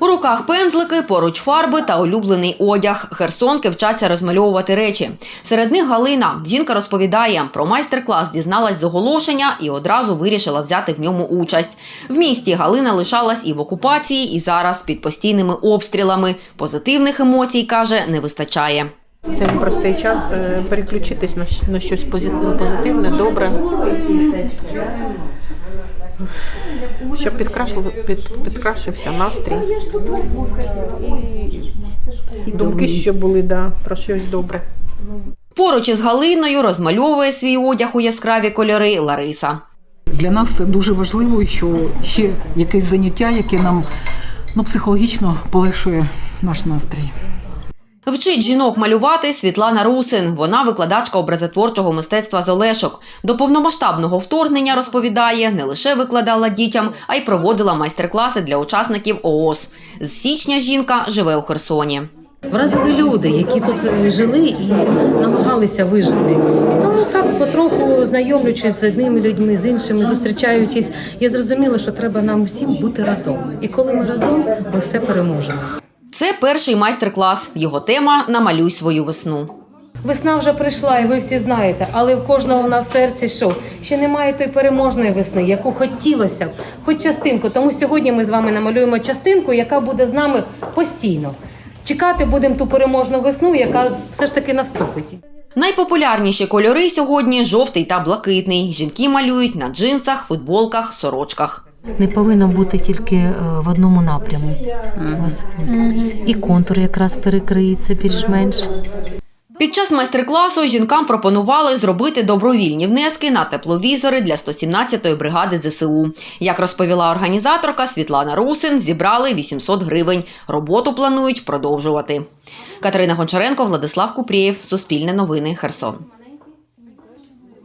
У руках пензлики, поруч фарби та улюблений одяг. Херсонки вчаться розмальовувати речі. Серед них Галина. Жінка розповідає, про майстер-клас дізналась з оголошення і одразу вирішила взяти в ньому участь. В місті Галина лишалась і в окупації, і зараз під постійними обстрілами. Позитивних емоцій, каже, не вистачає. Це непростий час е, переключитись на, щось позитивне, добре. Щоб під, підкрашився настрій. І думки, що були да, про щось добре. Поруч із Галиною розмальовує свій одяг у яскраві кольори Лариса. Для нас це дуже важливо, що ще якесь заняття, яке нам ну, психологічно полегшує наш настрій. Вчить жінок малювати Світлана Русин. Вона викладачка образотворчого мистецтва з Олешок. До повномасштабного вторгнення розповідає, не лише викладала дітям, а й проводила майстер-класи для учасників ООС. З січня жінка живе у Херсоні. Вразили люди, які тут е, жили і намагалися вижити. І тому так потроху знайомлячись з одними людьми, з іншими, зустрічаючись, я зрозуміла, що треба нам всім бути разом. І коли ми разом, ми все переможемо. Це перший майстер-клас. Його тема Намалюй свою весну. Весна вже прийшла, і ви всі знаєте, але в кожного в нас серці що? Ще немає тої переможної весни, яку хотілося б, хоч частинку. Тому сьогодні ми з вами намалюємо частинку, яка буде з нами постійно. Чекати будемо ту переможну весну, яка все ж таки наступить. Найпопулярніші кольори сьогодні жовтий та блакитний. Жінки малюють на джинсах, футболках, сорочках. Не повинно бути тільки е, в одному напряму. Ось, ось. І контур якраз перекриється більш-менш. Під час майстер-класу жінкам пропонували зробити добровільні внески на тепловізори для 117-ї бригади ЗСУ. Як розповіла організаторка Світлана Русин, зібрали 800 гривень. Роботу планують продовжувати. Катерина Гончаренко, Владислав Купрієв, Суспільне новини, Херсон.